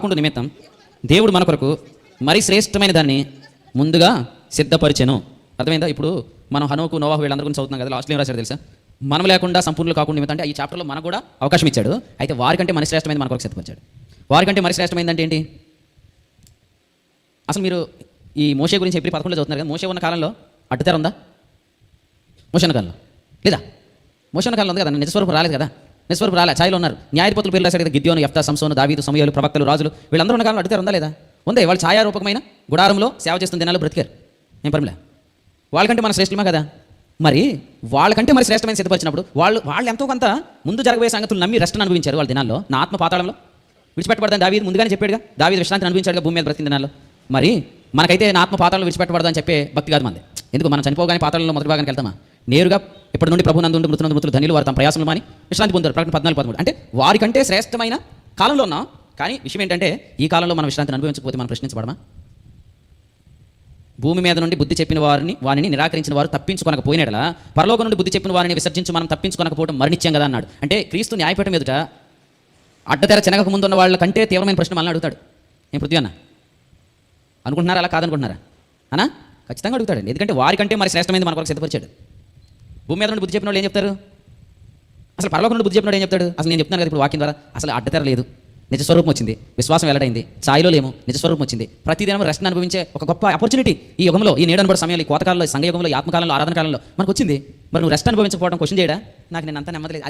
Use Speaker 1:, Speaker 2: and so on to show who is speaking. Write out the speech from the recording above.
Speaker 1: కాకుండా నిమిత్తం దేవుడు మన కొరకు మరి శ్రేష్టమైన దాన్ని ముందుగా సిద్ధపరిచెను. అర్థమైందా? ఇప్పుడు మనం హనుకు నోవాహు వీళ్ళందరూ గురించి చదువుతున్నాం కదా లాస్ట్లో ఏం రాశారు తెలుసా? మనం లేకుండా సంపూర్ణులు కాకుండా నిమిత్తం అంటే ఈ చాప్టర్లో మనకు కూడా అవకాశం ఇచ్చాడు. అయితే వారికంటే మరి శ్రేష్టమైనది మన కొరకు సిద్ధపరిచాడు. వారికంటే మరి శ్రేష్టమైంది అంటే ఏంటి? అసలు మీరు ఈ మోషే గురించి ఎప్పుడు పదకొండులో చదువుతున్నారు కదా మోషే ఉన్న కాలంలో అడ్డుతెర ఉందా? మోషే ఉన్న కాలంలో. లేదా? మోషే ఉన్న కాలంలో ఉంది కదా నిజస్వరూపం రాలేదు కదా? నిజస్వరూపు రాలే ఛాయలో ఉన్నారు. న్యాయపతులు పేరు రాశారు కదా గిద్యోను ఎఫ్తా సంసోను దావీదు సమయాలు ప్రవక్తలు రాజులు. వీళ్ళందరూ ఉన్న కాలంలో అడ్డుతెర ఉందా లేదా? ఉందే వాళ్ళు ఛాయారూపకమైన గుడారంలో సేవ చేస్తున్న దినాలు బ్రతికారు. ఏం పర్మిలే వాళ్ళకంటే మన శ్రేష్టమే కదా? మరి వాళ్ళకంటే మరి శ్రేష్టమైన సిద్ధపరిచినప్పుడు వాళ్ళు వాళ్ళు ఎంతో కొంత ముందు జరగబోయే సంగతులు నమ్మి రెస్ట్ని అనుభవించారు వాళ్ళ దినాల్లో నా ఆత్మ పాతాళంలో విడిచిపెట్టబడదని దావీదు ముందుగానే చెప్పాడుగా. దావీదు విశ్రాంతిని అనుభవించాడుగా భూమి మీద బ్రతికిన దినాల్లో. మరి మనకైతే నా ఆత్మ పాతాలను విడిచిపెట్టబడదని చెప్పే భక్తి కాదు మంది. ఎందుకు మనం చనిపోగానే పాత్రలో మొదటి భాగానికి వెళ్తామా? నేరుగా ఇప్పటి నుండి ప్రభు నందు మృతులందు మృతులు ధనిలు వారు తమ ప్రయాసములు మాని విశ్రాంతి పొందారు ప్రకటన పద్నాలుగు పదమూడు. అంటే వారికంటే శ్రేష్టమైన కాలంలో ఉన్నాం. కానీ విషయం ఏంటంటే ఈ కాలంలో మనం విశ్రాంతిని అనుభవించకపోతే మనం ప్రశ్నించబడమా? భూమి మీద నుండి బుద్ధి చెప్పిన వారిని వారిని నిరాకరించిన వారు తప్పించుకొనకపోయినట్ల పరలోకం నుండి బుద్ధి చెప్పిన వారిని విసర్జించి మనం తప్పించుకొనకపోవడం మరణిత్యం కదా అన్నాడు. అంటే క్రీస్తు న్యాయపీఠం ఎదుట అడ్డతెర చెనగక ముందు ఉన్న వాళ్ళ కంటే తీవ్రమైన ప్రశ్న మనల్ని అడుగుతాడు. నేను పృథ్వీ అన్న? అనుకుంటున్నారా అలా కాదనుకుంటున్నారా? అనా? ఖచ్చితంగా అడుగుతాడండి. ఎందుకంటే వారికంటే మరి శ్రేష్టమైనది మన కొరకు సిద్ధపరిచాడు. భూమి మీద నుండి బుద్ధి చెప్పిన వాళ్ళు ఏం చెప్తారు? అసలు పరలోకం నుండి బుద్ధి చెప్పిన ఏం చెప్తాడు? అసలు నేను చెప్తున్నాను కదా ఇప్పుడు వాక్యం ద్వారా. అసలు అడ్డతెర లేదు. నిజస్వరూపం వచ్చింది. విశ్వాసం వెల్లడైంది. ఛాయిలో లేము. నిజస్వరూపం వచ్చింది. ప్రతిదినం రెస్ట్ అనుభవించే ఒక గొప్ప ఆపర్చునిటీ ఈ యుగంలో ఈ నేడు అనుబడి సమయంలో ఈ కోతకాలంలో ఈ సంఘ యుగంలో ఈ ఆత్మకాలంలో ఆరాధన కాలంలో మనకు వచ్చింది. మరి నువ్వు రెస్ట్ అనుభవించకపోవడం క్వశ్చన్ చేయడా? నాకు నేను అంత నెమ్మది